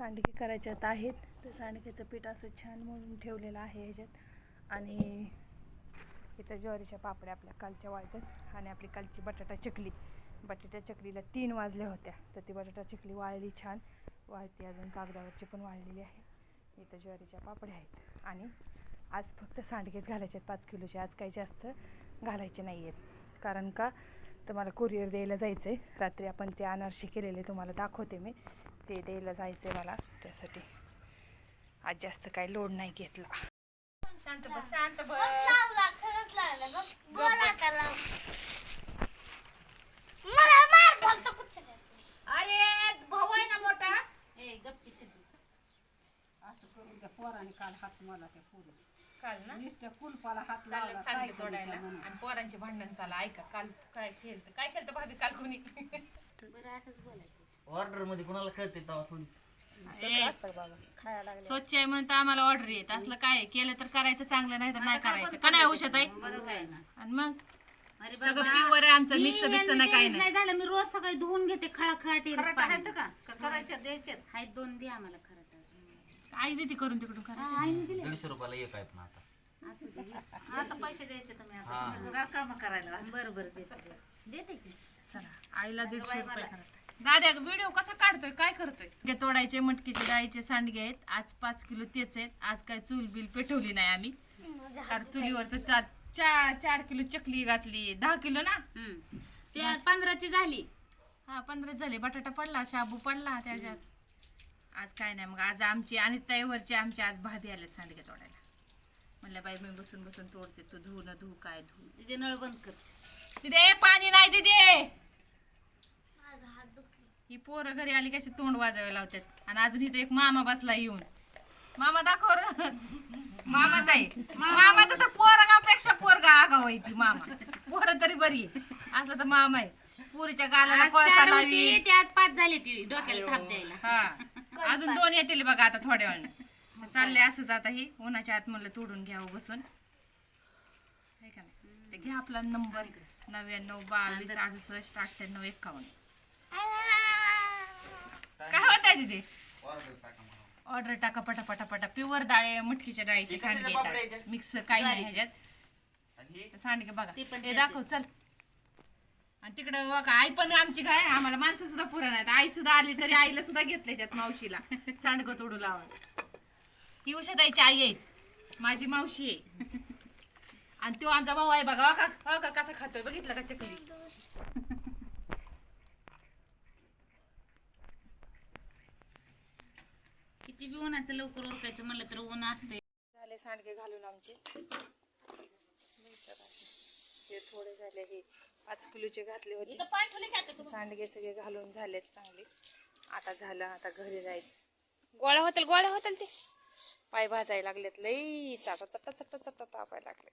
सांडगे करायच्यात आहेत. तर सांडग्याचं पीठ असं छान म्हणून ठेवलेलं आहे ह्याच्यात. आणि इथं ज्वारीच्या पापड्या आपल्या कालच्या वाळतात आणि आपली कालची बटाटा चकली. बटाटा चकलीला तीन वाजल्या होत्या तर ती बटाटा चकली वाळली छान. वाळती अजून कागदावरची पण वाळलेली आहे. इथं ज्वारीच्या पापड्या आहेत. आणि आज फक्त सांडगेच घालायचे आहेत पाच किलोचे. आज काही जास्त घालायचे नाही आहेत कारण का? तर मला कुरिअर द्यायला जायचं आहे रात्री आपण ते अनारशी केलेले तुम्हाला दाखवते मी. ते द्यायला जायचं आहे मला. त्यासाठी आज जास्त काही लोड नाही घेतला. शांत बस शांत बस. लावला खरंच लावला गं. बोला त्याला. मला मार बोलतो कुठं अरे भाऊ आहे ना मोठा. ए गप्पी सिद्धी. असं करून त्या पोराने काल हात मला त्या पुढे काल ना? नुसत्या कुलपाला हात चालले लावला सांगते काय तोडायला करायचं म्हणून. आणि पोरांचे भांडण चाला ऐका काल काय खेळतं काय खेळतं भाभी काल कोणी? ऑर्डरमध्ये कोणाला कळते तेव्हा थोडी स्वच्छ आहे म्हणून तर आम्हाला ऑर्डर येत. असलं काय आहे? केलं तर करायचं चांगलं नाही तर नाही करायचं. का नाही औषध आहे? आणि मग? सगळं प्युअर आहे आमचं मिक्स बिक्स ना काही नाही. नाही झालं मी रोज सकाळी धुवून घेते खळा आहेत का? करायच्या द्यायचे आहेत दोन दे आम्हाला खरं. आई देते करून तिकडून करा दीडशे रुपयाला एक आहे पण आता. असू दे. आता पैसे द्यायचे तुम्ही आता. काम करायला. बरं बरं देते देते. देते की? चला आईला दीडशे रुपये करा दाद्या व्हिडिओ कसा काढतोय? काय करतोय? ते तोडायचे मटकीचे डाळीचे सांडगे आहेत. आज पाच किलो तेच आहेत. आज काय चूल बिल पेटवली नाही आम्ही. चुलीवरच चार चार चार किलो चकली घातली. दहा किलो ना? हम्म. ते पंधराची झाली. हा पंधरा झाले. बटाटा पडला शाबू पडला त्याच्यात. आज काय नाही मग आज आमची आणि तयावरची आमची आज भाभी आल्यात सांडगे तोडायला. म्हणलं बाई मी बसून बसून तोडते तू धुऊ न धुऊ काय धुऊ तिथे नळ बंद कर. तिथे पाणी नाही तिथे माझा हात दुखला ही पोरं घरी आली कशी तोंड वाजवायला लावतात. आणि अजून इथं एक मामा बसला येऊन. मामा दाखव. मामाच आहे. मामाचं तर पोरगापेक्षा पोरगा आगाव आहे ती मामा. पोरं तरी बरी आहे. असलं तर मामा आहे. पुरीच्या गालाला आज कोळसा चार लावी ते आज पाच झाले ती डोक्याला थाप द्यायला. हा. अजून दोन येतील बघा आता थोड्या वेळाने चालले असंच आता ही. उन्हाच्या आत म्हणलं तोडून घ्यावं बसून. का नाही? ते घ्या आपला नंबर. नव्याण्णव बावीस अडुसष्ट अठ्ठ्याण्णव एक्कावन्न. काय होत आहे तिथे? ऑर्डर टाका मला. टाका पटा पटा. पटा प्युअर डाळे मटकीच्या डाळीचे सांडगे? मिक्स काही नाही ह्याच्यात. हे? सांडगे बघा. हे. दाखव चल. आणि तिकडं बघा आई पण आमची काय आम्हाला माणसं सुद्धा पुरा नाहीत. आई सुद्धा आली तरी आईला सुद्धा घेतलंय त्यात मावशीला. सांडगं तोडू लावा ही उषाताईची आई आहे. माझी मावशी आहे. आणि तो आमचा भाऊ आहे बघा. का? हो का? कसा खातोय? बघितलं का चकली? किती बी उन्हाचं लवकर उरकायचं म्हणलं तर ऊन असते झाले सांडगे घालून आमचे. हे थोडे झाले हे. पाच किलोचे घातले होते. सांडगे सगळे घालून झालेत चांगले. आता झालं आता घरी जायचं. गोळ्या होतील गोळ्या होतील ते. पाय भाजायला लागलेत लई चाटा चटा चटा चटा तापायला लागले